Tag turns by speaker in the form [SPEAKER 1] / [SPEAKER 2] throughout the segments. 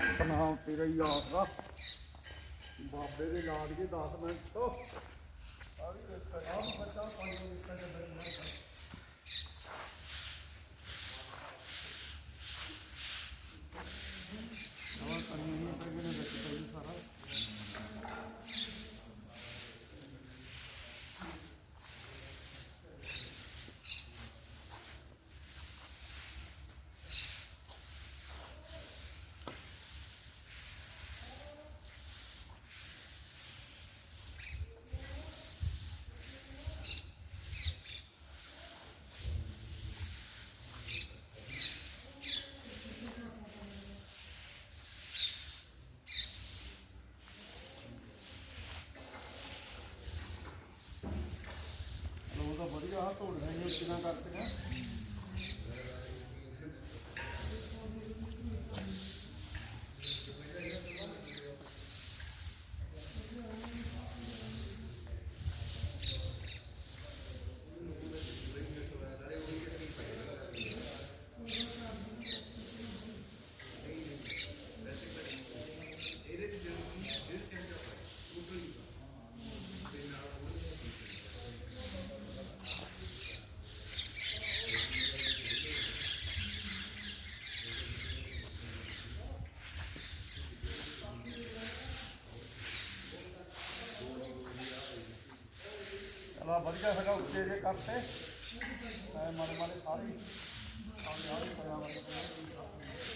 [SPEAKER 1] ਸਤਨਾਮ ਤੇਰਾ ਹੀ ਆਸਰਾ ਬਾਬੇ ਦੇ ਲਾ ਦਈਏ 10 ਮਿੰਟ ਤੋਂ। ਆ ਵੀ ਵੇਖ ਬੱਚਾ ਪਾਣੀ ਨਿਕਲ ਜਾਂਦਾ ਆਹ ਵਧੀਆ ਹੈਗਾ ਉੱਚੇ ਜੇ ਕਰਤੇ ਐ ਮਨ ਮਨ ਸਾਰੀ ਆਹ ਯਾਰ ਪਰਿਆਵਰਨ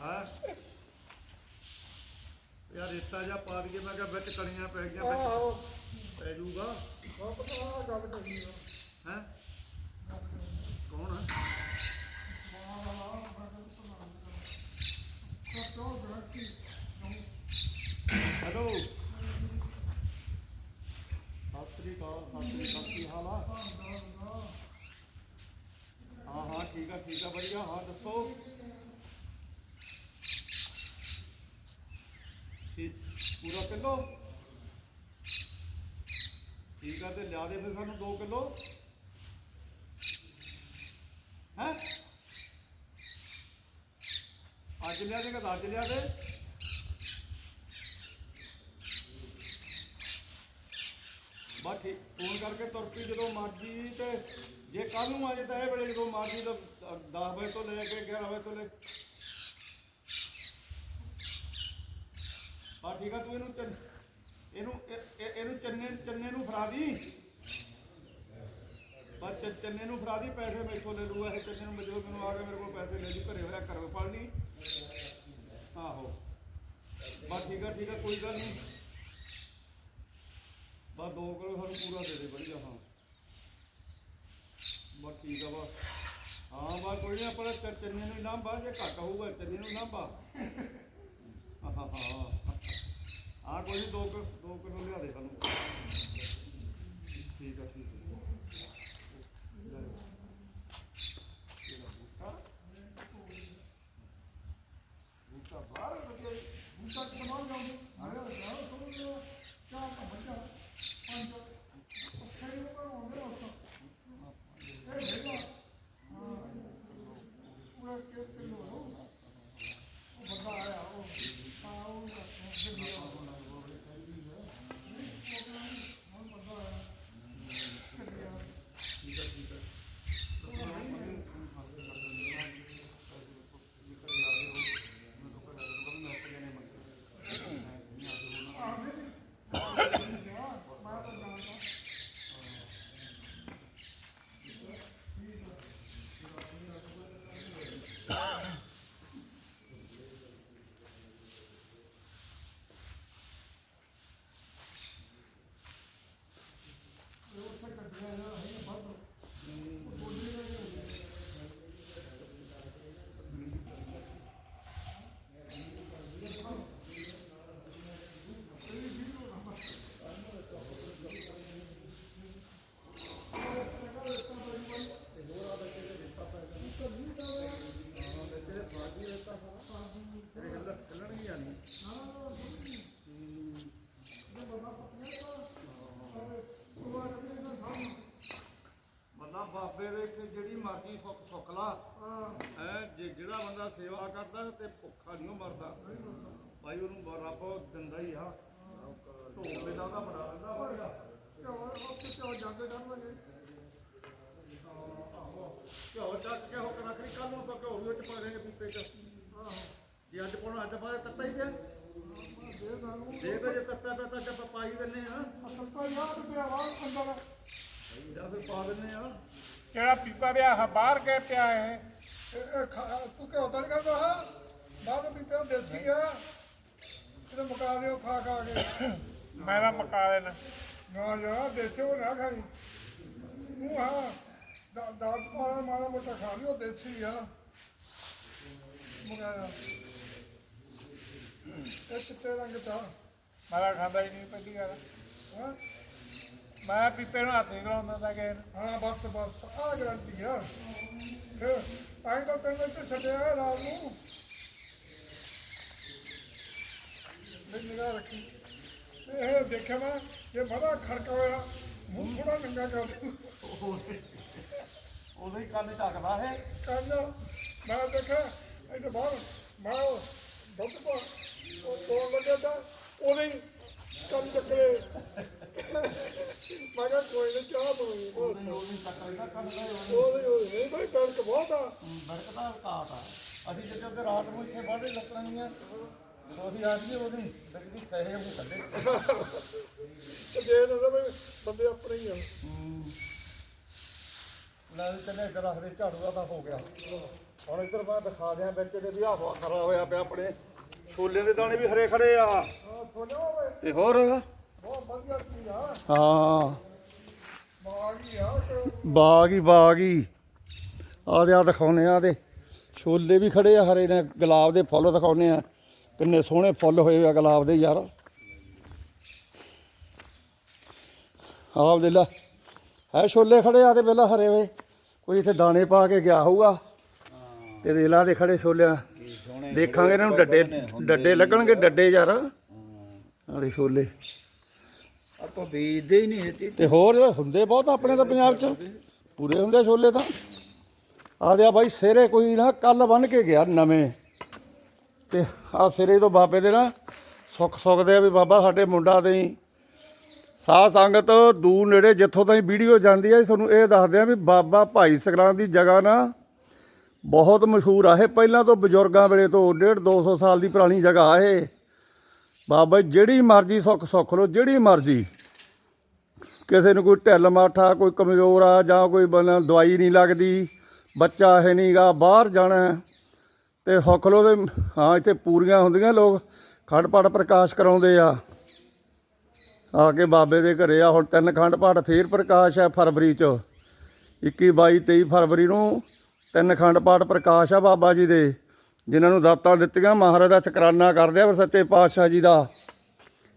[SPEAKER 1] ਹਾਂ? ਯਾਰ ਰੇਤਾ ਜਿਹਾ ਪਾ ਦਈਏ ਮੈਂ ਕਿਹਾ ਵਿੱਚ ਕਣੀਆਂ ਪੈ ਗਈਆਂ ਵਿੱਚ ਪੈ ਜੂਗਾ ਹੈ ਕੌਣ ਹੈ ਹੈਲੋ ਸਤਿ ਸ੍ਰੀ ਅਕਾਲ ਸਤਿ ਸ੍ਰੀ ਅਕਾਲ ਕੀ ਹਾਲ ਆ ਹਾਂ ਹਾਂ ਠੀਕ ਆ ਠੀਕ ਆ ਵਧੀਆ ਹਾਂ ਦੱਸੋ ਠੀਕ ਪੂਰਾ ਕਿਲੋ? ਠੀਕ ਆ ਤੇ ਲਿਆ ਦੇ ਫਿਰ ਸਾਨੂੰ 2 ਕਿਲੋ। ਹੈ? ਅੱਜ ਲਿਆ ਦੇ ਕਿ ਅੱਜ ਲਿਆ ਦੇ? ਬਸ ਠੀਕ। ਫੋਨ ਕਰਕੇ ਤੁਰ ਪਈ ਜਦੋਂ ਮਰਜ਼ੀ ਤੇ ਜੇ ਕੱਲ ਨੂੰ ਆ ਜੇ ਤਾਂ ਇਹ ਵੇਲੇ ਜਦੋਂ ਮਰਜ਼ੀ ਤਾਂ 10 ਵਜੇ ਤੋਂ ਲੈ ਕੇ 11 ਵਜੇ ਤੋਂ ਲੈ ਠੀਕ ਆ, ਤੂੰ ਇਹਨੂੰ ਚੰਨ- ਇਹਨੂੰ ਇਹ- ਇਹ- ਇਹਨੂੰ ਚੰਨੇ ਚੰਨੇ ਨੂੰ ਫੜਾ ਦੀ। ਬਸ ਚ- ਚੰਨੇ ਨੂੰ ਫੜਾ ਦੀ, ਪੈਸੇ ਮੈਥੋਂ ਲੈ ਲੂਗਾ ਇਹ ਚੰਨੇ ਨੂੰ ਮੈਨੂੰ ਮੈਨੂੰ ਆ ਕੇ ਮੇਰੇ ਕੋਲ ਪੈਸੇ ਲੈ ਜੀ, ਘਰੇ ਹੋਇਆ ਘਰ ਫੜ ਲਈ। ਆਹੋ। ਬਸ ਠੀਕ ਆ ਠੀਕ ਆ, ਕੋਈ ਗੱਲ ਨਹੀਂ। ਬਸ ਦੋ ਕਿਲੋ ਸਾਨੂੰ ਪੂਰਾ ਦੇ ਦੇ ਵਧੀਆ, ਹਾਂ। ਬਸ ਠੀਕ ਆ, ਬਸ। ਹਾਂ, ਬਸ ਕੋਈ ਨਹੀਂ ਆਪਾਂ ਤਾਂ ਚ- ਚੰਨੇ ਨੂੰ ਲਾਂਬਾ ਜੇ ਘੱਟ ਹੋਊਗਾ, ਚੰਨੇ ਨੂੰ ਲਾਂਬਾ ਕੋਈ ਨਹੀਂ ਦੋ ਕਿਲੋ ਦੋ ਕਿਲੋ ਲਿਆ ਦੇ ਸਾਨੂੰ। ਠੀਕ ਆ ਠੀਕ ਆ। ਸੇਵਾ ਕਰਦਾ ਤੇ ਭੁੱਖਾ ਨਹੀਂ ਉਹ ਮਰਦਾ। ਭਾਈ ਉਹਨੂੰ ਰੱਬ ਦਿੰਦਾ ਹੀ ਆ। ਢੋਲ ਦੇ ਬਣਾ ਦਿੰਦਾ ਵਧੀਆ
[SPEAKER 2] ਘਿਓ ਉਹ ਘਿਓ ਜਾਂਦੇ ਕਰਨਗੇ
[SPEAKER 1] ਘਿਓ ਚੱਕ ਕੇ ਹੋ ਕੇ ਰੱਖੀ ਕੱਲ ਨੂੰ ਆਪਾਂ ਘਿਓ ਵੀ ਵਿੱਚ ਪਾ ਦੇਗੇ ਪੀਪੇ ਚ। ਜੇ ਅੱਜ ਪਾਉਣਾ ਅੱਜ ਪਾ ਦੇ ਤੱਤਾ ਹੀ ਪਿਆ।
[SPEAKER 2] ਦੇ ਦਾਨੂੰ
[SPEAKER 1] ਜੇ ਤਾਂ ਜੇ ਤੱਤਾ ਪਿਆ ਤਾਂ ਆਪਾਂ ਪਾਈ ਦਿੰਨੇ ਆ।
[SPEAKER 2] ਅਸਲਤਾ ਯਾਦ ਪਿਆ ਵਾ ਅੰਦਰ।
[SPEAKER 1] ਜਾਂ ਫਿਰ ਪਾ ਦਿੰਨੇ ਆ।
[SPEAKER 3] ਕਿਹੜਾ ਪੀਪਾ ਪਿਆ ਆਹ ਬਾਹਰ ਕੇ ਪਿਆ ਇਹ।
[SPEAKER 2] ਇਹ ਇਹ ਖਾ- ਤੂੰ ਘਿਓ ਤਾਂ ਨਹੀਂ ਕਰਦਾ ਹਾਂ? ਬਾਅਦ ਵੀ ਪਿਆ ਦੇਸੀ ਆ। ਮੁਕਾ ਦਿਓ ਖਾ ਖਾ ਕੇ।
[SPEAKER 3] ਮੈਂ ਤਾਂ ਮਕਾ ਦੇਣਾ।
[SPEAKER 2] ਨਾ ਯਾਰ ਦੇਸੀ ਉਹ ਨਾ ਖਾਈ। ਮੂੰਹ ਹਾਂ ਦਾ- ਦਾਲ ਪਾਣਾ ਮਾੜਾ ਮੋਟਾ ਖਾ ਲਿਓ ਦੇਸੀ ਆ। ਮੁਕਾਇਆ ਇਹ ਚਿੱਟੇ ਰੰਗ ਦਾ।
[SPEAKER 3] ਮੈਂ ਤਾਂ ਖਾਂਦਾ ਹੀ ਨਹੀਂ ਪਹਿਲੀ ਗੱਲ।
[SPEAKER 2] ਹਾਂ?
[SPEAKER 3] ਮੈਂ ਪੀਪੇ ਨੂੰ ਹੱਥ ਨਹੀਂ ਲਾਉਂਦਾ ਤਾਂ ਕਿ
[SPEAKER 2] ਹਾਂ ਬਸ ਬਸ। ਆ ਗਰੰਟੀ ਆ। ਫਿਰ ਆਈ ਤਾਂ ਤੈਨੂੰ ਇੱਥੇ ਛੱਡਿਆ ਰਾਤ ਨੂੰ। ਨਿਗਾਹ ਰੱਖੀ। ਇਹ ਦੇਖਿਆ ਮੈਂ ਜੇ ਬੜਾ ਖੜਕਾ ਹੋਇਆ ਮੂੰਹ ਥੋੜਾ ਨੰਗਾ ਕਰ ਦੂੰ
[SPEAKER 1] ਉਦੋਂ ਹੀ ਕੰਨ ਢੱਕਦਾ ਹੈ
[SPEAKER 2] ਕੰਨ ਮੈਂ ਦੇਖਿਆ ਇਹਦੇ ਬਾਹਰ ਮੈਂ ਦੁੱਧ ਪਾ ਉਹ ਤੋੜ ਲੱਗਿਆ ਤਾਂ ਉਹਦੇ ਕੰਨ ਚੱਕਰੇ ਮੈਂ ਕਿਹਾ ਕੋਈ ਨਹੀਂ ਚਾਹ। ਬਣਾਈ ਬਹੁਤ
[SPEAKER 1] ਉਦੋਂ ਹੀ ਟੱਕ ਲੈਂਦਾ ਕੰਨ ਦਾ
[SPEAKER 2] ਉਹਦੇ ਉਹਦੇ ਨਹੀਂ ਭਾਈ ਕਣਕ ਬਹੁਤ ਆ।
[SPEAKER 1] ਬੜਕਦਾ ਘਾਟ ਆ। ਅਸੀਂ ਜਦੋਂ ਤੇ ਰਾਤ ਨੂੰ ਇੱਥੇ ਬਾੜੇ ਲੱਕਣੀਆਂ ਜਦੋਂ ਅਸੀਂ ਆ ਜੀਏ ਉਹਦੀ ਲੱਗਦੀ ਸਹੇ ਉਹ ਕੱਢੇ
[SPEAKER 2] ਤੇ ਜੇ ਨਾ ਵੀ ਬੰਦੇ ਆਪਣੇ ਹੀ ਆ।
[SPEAKER 1] ਦਾ ਤਾਂ ਹੋ ਗਿਆ। ਹੁਣ ਇੱਧਰ ਮੈਂ ਦਿਖਾ ਦਿਆਂ ਵਿੱਚ ਇਹਦੇ ਵੀ ਆਹ ਖਰਾ ਹੋਇਆ ਪਿਆ ਆਪਣੇ। ਛੋਲੇ ਦੇ ਦਾਣੇ ਵੀ ਹਰੇ ਖੜੇ ਆ। ਤੇ ਹੋਰ? ਹਾਂ।
[SPEAKER 2] ਬਾਗ ਹੀ
[SPEAKER 1] ਬਾਗ ਹੀ ਆ ਦੇ ਆ ਦਿਖਾਉਨੇ ਆ ਤੇ। ਛੋਲੇ ਵੀ ਖੜੇ ਆ ਹਰੇ ਨੇ ਗੁਲਾਬ ਦੇ ਫੁੱਲ ਦਿਖਾਉਨੇ ਆ। ਕਿੰਨੇ ਸੋਹਣੇ ਫੁੱਲ ਹੋਏ ਆ ਗੁਲਾਬ ਦੇ ਯਾਰ। ਆਪ ਦੇ ਲਾ। ਹੈ ਛੋਲੇ ਖੜੇ ਆ ਤੇ ਪਹਿਲਾਂ ਹਰੇ ਵੇ। ਕੋਈ ਇੱਥੇ ਦਾਣੇ ਪਾ ਕੇ ਗਿਆ ਹੋਊਗਾ। ਤੇ ਦੇ ਲਾ ਦੇ ਖੜੇ ਛੋਲਿਆਂ। ਦੇਖਾਂਗੇ ਇਹਨਾਂ ਨੂੰ ਡੱਡੇ ਡੱਡੇ ਲੱਗਣਗੇ ਡੱਡੇ ਯਾਰ। ਆਲੇ ਛੋਲੇ।
[SPEAKER 4] ਆਪਾਂ ਬੀਜਦੇ ਹੀ ਨਹੀਂ ਇਹ
[SPEAKER 1] ਤੇ ਹੋਰ ਹੁੰਦੇ ਬਹੁਤ ਆਪਣੇ ਤਾਂ ਪੰਜਾਬ 'ਚ। ਪੂਰੇ ਹੁੰਦੇ ਛੋਲੇ ਤਾਂ। ਆਦਿਆ ਬਾਈ ਸਿਰੇ ਕੋਈ ਨਾ, ਕੱਲ ਬਣ ਕੇ ਗਿਆ ਨਵੇਂ। ਤੇ ਆ ਸਿਰੇ ਤੋਂ ਬਾਬੇ ਦੇ ਨਾ ਸੁੱਖ ਸੁੱਖਦੇ ਆ ਵੀ ਬਾਬਾ ਸਾਡੇ ਮੁੰਡਾ ਦੇ ਸਾਧ ਸੰਗਤ ਦੂਰ ਨੇੜੇ ਜਿੱਥੋਂ ਤਾਈਂ ਵੀਡੀਓ ਜਾਂਦੀ ਆ ਤੁਹਾਨੂੰ ਇਹ ਦੱਸਦੇ ਆ ਵੀ ਬਾਬਾ ਭਾਈ ਸਕਰਾਂ ਦੀ ਜਗ੍ਹਾ ਨਾ ਬਹੁਤ ਮਸ਼ਹੂਰ ਆ ਇਹ। ਪਹਿਲਾਂ ਤੋਂ ਬਜ਼ੁਰਗਾਂ ਵੇਲੇ ਤੋਂ 1.5 200 ਸਾਲ ਦੀ ਪੁਰਾਣੀ ਜਗ੍ਹਾ ਆ ਇਹ। ਬਾਬਾ ਜਿਹੜੀ ਮਰਜ਼ੀ ਸੁੱਖ ਸੁੱਖ ਲੋ ਜਿਹੜੀ ਮਰਜ਼ੀ। ਕਿਸੇ ਨੂੰ ਕੋਈ ਢਿੱਲ ਮਾਠਾ ਕੋਈ ਕਮਜ਼ੋਰ ਆ ਜਾਂ ਕੋਈ ਬੰਦਾ ਦਵਾਈ ਨਹੀਂ ਲੱਗਦੀ ਬੱਚਾ ਹੈ ਨਹੀਂਗਾ ਬਾਹਰ ਜਾਣਾ ਹੈ, ਤੇ ਸੁੱਖ ਲੋ ਤੇ ਹਾਂ ਇੱਥੇ ਪੂਰੀਆਂ ਹੁੰਦੀਆਂ ਲੋਕ ਖੰਡ ਪਾਠ ਪ੍ਰਕਾਸ਼ ਕਰਾਉਂਦੇ ਆ। ਆ ਕੇ ਬਾਬੇ ਦੇ ਘਰੇ ਆ ਹੁਣ ਤਿੰਨ ਖੰਡ ਪਾਠ ਫੇਰ ਪ੍ਰਕਾਸ਼ ਹੈ ਫਰਵਰੀ ਚ। 21 22 23 ਫਰਵਰੀ ਨੂੰ ਤਿੰਨ ਖੰਡ ਪਾਠ ਪ੍ਰਕਾਸ਼ ਆ ਬਾਬਾ ਜੀ ਦੇ। ਜਿਨ੍ਹਾਂ ਨੂੰ ਦਾਤਾਂ ਦਿੱਤੀਆਂ, ਮਹਾਰਾਜ ਦਾ ਸ਼ੁਕਰਾਨਾ ਕਰਦੇ ਆ ਫਿਰ ਸੱਚੇ ਪਾਤਸ਼ਾਹ ਜੀ ਦਾ।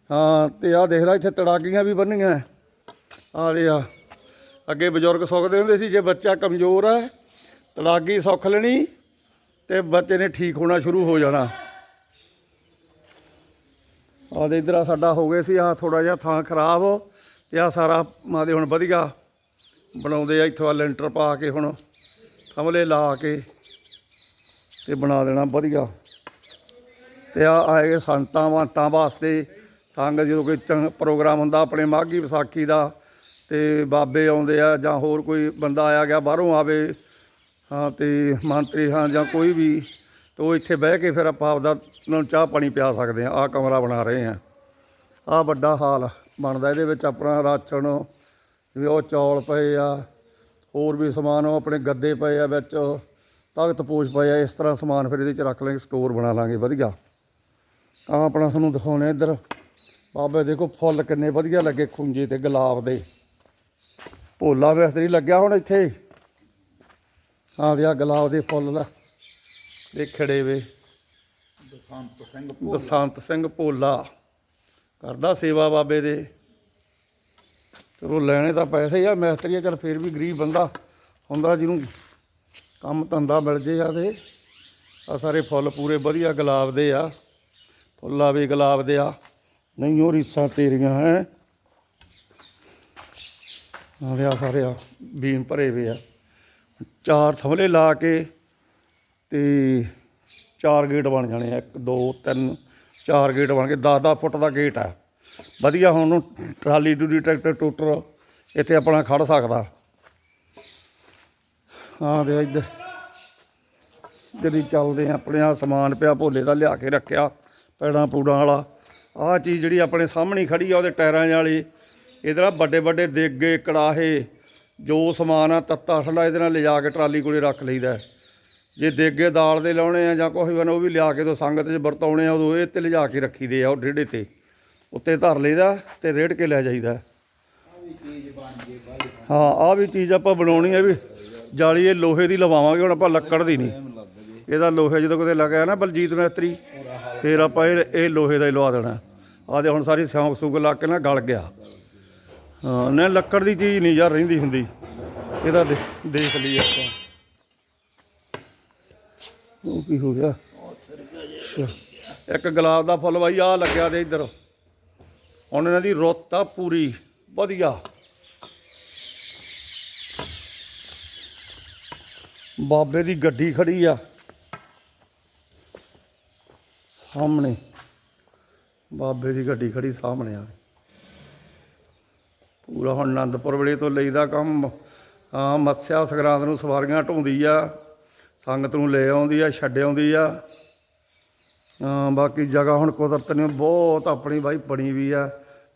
[SPEAKER 1] ਹਾਂ, ਤੇ ਆ ਦੇਖ ਲੈ, ਇੱਥੇ ਤੜਾਕੀਆਂ ਵੀ ਬੰਨੀਆਂ। ਆ ਦੇ ਆ। ਅੱਗੇ ਬਜ਼ੁਰਗ ਸੁੱਕਦੇ ਹੁੰਦੇ ਸੀ, ਜੇ ਬੱਚਾ ਕਮਜ਼ੋਰ ਹੈ ਤੜਾਗੀ ਸੁੱਖ ਲੈਣੀ ਤੇ ਬੱਚੇ ਨੇ ਠੀਕ ਹੋਣਾ ਸ਼ੁਰੂ ਹੋ ਜਾਣਾ। ਆ ਦੇ ਇਧਰ ਸਾਡਾ ਹੋ ਗਿਆ ਸੀ ਆ ਥੋੜਾ ਜਿਹਾ ਥਾਂ ਖਰਾਬ ਤੇ ਆ ਸਾਰਾ ਮਾਦੇ ਹੁਣ ਵਧੀਆ ਬਣਾਉਂਦੇ ਆ, ਇੱਥੋਂ ਆ ਲੈਂਟਰ ਪਾ ਕੇ ਹੁਣ ਥਮਲੇ ਲਾ ਕੇ। ਤੇ ਬਣਾ ਦੇਣਾ ਵਧੀਆ। ਤੇ ਆ ਆਏ ਸੰਤਾਂ ਵਾਂਤਾਂ ਵਾਸਤੇ। ਸੰਗ ਜਦੋਂ ਕੋਈ ਚੰਗ- ਪ੍ਰੋਗਰਾਮ ਹੁੰਦਾ ਆਪਣੇ ਮਾਘੀ ਵਿਸਾਖੀ ਦਾ, ਤੇ ਬਾਬੇ ਆਉਂਦੇ ਆ ਜਾਂ ਹੋਰ ਕੋਈ ਬੰਦਾ ਆਇਆ ਗਿਆ ਬਾਹਰੋਂ ਆਵੇ, ਹਾਂ, ਤੇ ਮੰਤਰੀ ਹਾਂ ਜਾਂ ਕੋਈ ਵੀ, ਤੇ ਉਹ ਇੱਥੇ ਬਹਿ ਕੇ ਫਿਰ ਆਪਾਂ ਆਪਦਾ ਨੂੰ ਚਾਹ ਪਾਣੀ ਪਿਆ ਸਕਦੇ ਆ ਆ ਕਮਰਾ ਬਣਾ ਰਹੇ ਆ ਆ ਵੱਡਾ ਹਾਲ ਬਣਦਾ ਇਹਦੇ ਵਿੱਚ ਆਪਣਾ ਰਾਸ਼ਨ, ਜਿਵੇਂ ਉਹ ਚੌਲ ਪਏ ਆ, ਹੋਰ ਵੀ ਸਮਾਨ ਉਹ ਆਪਣੇ ਗੱਦੇ ਪਏ ਆ ਵਿੱਚ। ਤਖਤ ਪੋਸ਼ ਪਏ ਆ ਇਸ ਤਰ੍ਹਾਂ ਸਮਾਨ ਫਿਰ ਇਹਦੇ ਚ ਰੱਖ ਲਾਂਗੇ ਸਟੋਰ ਬਣਾ ਲਾਂਗੇ ਵਧੀਆ। ਆ ਆਪਣਾ ਤੁਹਾਨੂੰ ਦਿਖਾਉਣੇ ਇੱਧਰ। ਬਾਬੇ ਦੇਖੋ ਫੁੱਲ ਕਿੰਨੇ ਵਧੀਆ ਲੱਗੇ ਖੁੰਝੇ ਤੇ ਗੁਲਾਬ ਦੇ। ਭੋਲਾ ਮਿਸਤਰੀ ਲੱਗਿਆ ਹੁਣ ਇੱਥੇ। ਆ ਦਿਆ ਗੁਲਾਬ ਦੇ ਫੁੱਲ ਦਾ। ਇਹ ਖੜੇ ਵੇ।
[SPEAKER 4] ਬਸੰਤ ਸਿੰਘ
[SPEAKER 1] ਬਸੰਤ ਸਿੰਘ ਭੋਲਾ। ਕਰਦਾ ਸੇਵਾ ਬਾਬੇ ਦੇ। ਚਲੋ ਲੈਣੇ ਤਾਂ ਪੈਸੇ ਆ ਮਿਸਤਰੀ ਚਲ ਫਿਰ ਵੀ ਗਰੀਬ ਬੰਦਾ ਹੁੰਦਾ ਜਿਹਨੂੰ ਕੰਮ ਧੰਦਾ ਮਿਲ ਜੇ ਆ ਤੇ ਆ ਸਾਰੇ ਫੁੱਲ ਪੂਰੇ ਵਧੀਆ ਗੁਲਾਬ ਦੇ ਆ। ਫੁੱਲਾ ਵੀ ਗੁਲਾਬ ਦੇ ਆ। ਨਹੀਂ, ਉਹ ਰੀਸਾਂ ਤੇਰੀਆਂ ਹੈ। ਆ ਦੇ ਆ ਸਾਰੇ ਆ, ਬੀਨ ਭਰੇ ਵੇ ਆ। ਚਾਰ ਥਮਲੇ ਲਾ ਕੇ ਤੇ ਚਾਰ ਗੇਟ ਬਣ ਜਾਣੇ ਆ। 1 2 3 ਚਾਰ ਗੇਟ ਬਣ ਕੇ 10 10 ਫੁੱਟ ਦਾ ਗੇਟ ਆ। ਵਧੀਆ ਹੁਣ ਟਰਾਲੀ ਟੂਲੀ ਟਰੈਕਟਰ, ਟੂਟਰ ਇੱਥੇ ਆਪਣਾ ਖੜ ਸਕਦਾ। ਹਾਂ ਦੇ ਇੱਧਰ। ਜਿਹੜੀ ਚੱਲਦੇ ਆ ਆਪਣੇ ਆ ਸਮਾਨ ਪਿਆ ਭੋਲੇ ਦਾ ਲਿਆ ਕੇ ਰੱਖਿਆ ਪੈੜਾਂ ਪੂੜਾਂ ਵਾਲਾ। ਆਹ ਚੀਜ਼ ਜਿਹੜੀ ਆਪਣੇ ਸਾਹਮਣੇ ਖੜੀ ਆ ਉਹਦੇ ਟਾਇਰਾਂ ਵਾਲੀ। ਇਹਦੇ ਨਾਲ ਵੱਡੇ ਵੱਡੇ ਦੇਗੇ ਕੜਾਹੇ ਜੋ ਸਮਾਨ ਆ ਤੱਤਾ ਠੰਡਾ ਇਹਦੇ ਨਾਲ ਲਿਜਾ ਕੇ ਟਰਾਲੀ ਕੋਲੇ ਰੱਖ ਲਈਦਾ। ਜੇ ਦੇਗੇ ਦਾਲ ਦੇ ਲਾਉਣੇ ਆ ਜਾਂ ਕੋਈ ਬਨ ਉਹ ਵੀ ਲਿਆ ਕੇ ਤੋਂ ਸੰਗਤ 'ਚ ਵਰਤਾਉਣੇ ਆ ਉਦੋਂ ਇਹ ਤੇ ਲਿਜਾ ਕੇ ਰੱਖੀਦੇ ਆ ਉਹ ਡੇੜੇ ਤੇ। ਉੱਤੇ ਧਰ ਲਈਦਾ ਤੇ ਰੇੜ ਕੇ ਲੈ ਜਾਈਦਾ। ਹਾਂ ਆ ਵੀ ਚੀਜ਼ ਆਪਾਂ ਬਣਾਉਣੀ ਹੈ ਵੀ। ਜਾਲੀ ਇਹ ਲੋਹੇ ਦੀ ਲਵਾਵਾਂਗੇ, ਹੁਣ ਆਪਾਂ ਲੱਕੜ ਦੀ ਨਹੀਂ। ਇਹਦਾ ਲੋਹੇ ਜਦੋਂ ਕਿਤੇ ਲੱਗਿਆ ਨਾ ਬਲਜੀਤ ਮਿਸਤਰੀ, ਫਿਰ ਆਪਾਂ ਇਹ ਇਹ ਲੋਹੇ ਦਾ ਹੀ ਲਵਾ ਦੇਣਾ। ਆ ਤੇ ਹੁਣ ਸਾਰੀ ਸਿਉਂਕ ਸੁਗ ਲੱਗ ਕੇ ਨਾ ਗਲ ਗਿਆ। ਹਾਂ, ਨਾ ਲੱਕੜ ਦੀ ਚੀਜ਼ ਨਹੀਂ ਯਾਰ ਰਹਿੰਦੀ ਹੁੰਦੀ। ਇਹਦਾ ਦੇ- ਦੇਖ ਲਈ ਆਪਾਂ। ਉਹ ਕੀ ਹੋ ਗਿਆ? ਅੱਛਾ। ਇੱਕ ਗੁਲਾਬ ਦਾ ਫੁੱਲ ਬਾਈ ਆ ਲੱਗਿਆ ਤੇ ਇੱਧਰ। ਹੁਣ ਇਹਨਾਂ ਦੀ ਰੁੱਤ ਆ ਪੂਰੀ, ਵਧੀਆ। ਬਾਬੇ ਦੀ ਗੱਡੀ ਖੜੀ ਆ। ਸਾਹਮਣੇ। ਬਾਬੇ ਦੀ ਗੱਡੀ ਖੜੀ ਸਾਹਮਣੇ ਆ। ਪੂਰਾ ਹੁਣ ਆਨੰਦਪੁਰ ਵੇਲੇ ਤੋਂ ਲਈਦਾ ਕੰਮ। ਆ ਮੱਸਿਆ ਸੰਗਰਾਂਦ ਨੂੰ ਸਵਾਰੀਆਂ ਢੋਂਦੀ ਆ। ਸੰਗਤ ਨੂੰ ਲੈ ਆਉਂਦੀ ਆ, ਛੱਡ ਆਉਂਦੀ ਆ। ਹਾਂ, ਬਾਕੀ ਜਗ੍ਹਾ ਹੁਣ ਕੁਦਰਤ ਨੇ ਬਹੁਤ ਆਪਣੀ ਬਾਈ ਬਣੀ ਵੀ ਆ।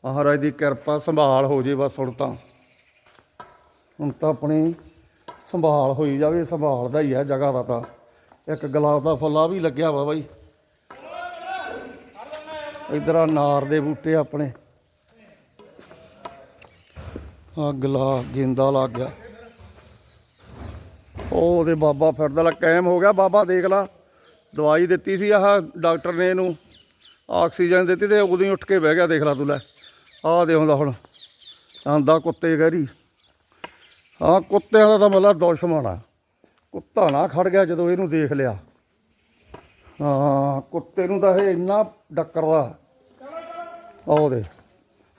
[SPEAKER 1] ਮਹਾਰਾਜ ਦੀ ਕਿਰਪਾ ਸੰਭਾਲ ਹੋ ਜੇ ਬਸ ਹੁਣ ਤਾਂ। ਹੁਣ ਤਾਂ ਆਪਣੀ ਸੰਭਾਲ ਹੋਈ ਜਾਵੇ, ਸੰਭਾਲ ਦਾ ਹੀ ਹੈ ਜਗ੍ਹਾ ਦਾ ਤਾਂ। ਇੱਕ ਗੁਲਾਬ ਦਾ ਫੁੱਲ ਆ ਵੀ ਲੱਗਿਆ ਵਾ ਬਾਈ। ਇਧਰ ਆ ਨਾਰ ਦੇ ਬੂਟੇ ਆਪਣੇ। ਆ ਗਲਾ ਗੇਂਦਾ ਲੱਗ ਗਿਆ। ਉਹ ਉਹਦੇ ਬਾਬਾ ਫਿਰਦਾ ਲਾ, ਕਾਇਮ ਹੋ ਗਿਆ। ਬਾਬਾ ਦੇਖ ਲਾ, ਦਵਾਈ ਦਿੱਤੀ ਸੀ ਆਹ ਡਾਕਟਰ ਨੇ ਇਹਨੂੰ। ਆਕਸੀਜਨ ਦਿੱਤੀ ਤੇ ਉਦੋਂ ਹੀ ਉੱਠ ਕੇ ਬਹਿ ਗਿਆ, ਦੇਖ ਲਾ ਤੂੰ ਲੈ। ਆਹ ਦੇ ਹੁੰਦਾ ਹੁਣ। ਆਂਦਾ ਕੁੱਤੇ ਗਹਿਰੀ। ਹਾਂ, ਕੁੱਤਿਆਂ ਦਾ ਤਾਂ ਮਤਲਬ ਦੁਸ਼ਮਣ ਆ। ਕੁੱਤਾ ਨਾ ਖੜ ਗਿਆ ਜਦੋਂ ਇਹਨੂੰ ਦੇਖ ਲਿਆ। ਹਾਂ, ਕੁੱਤੇ ਨੂੰ ਤਾਂ ਇਹ ਇੰਨਾ ਡੱਕਰਦਾ। ਆਹ ਦੇ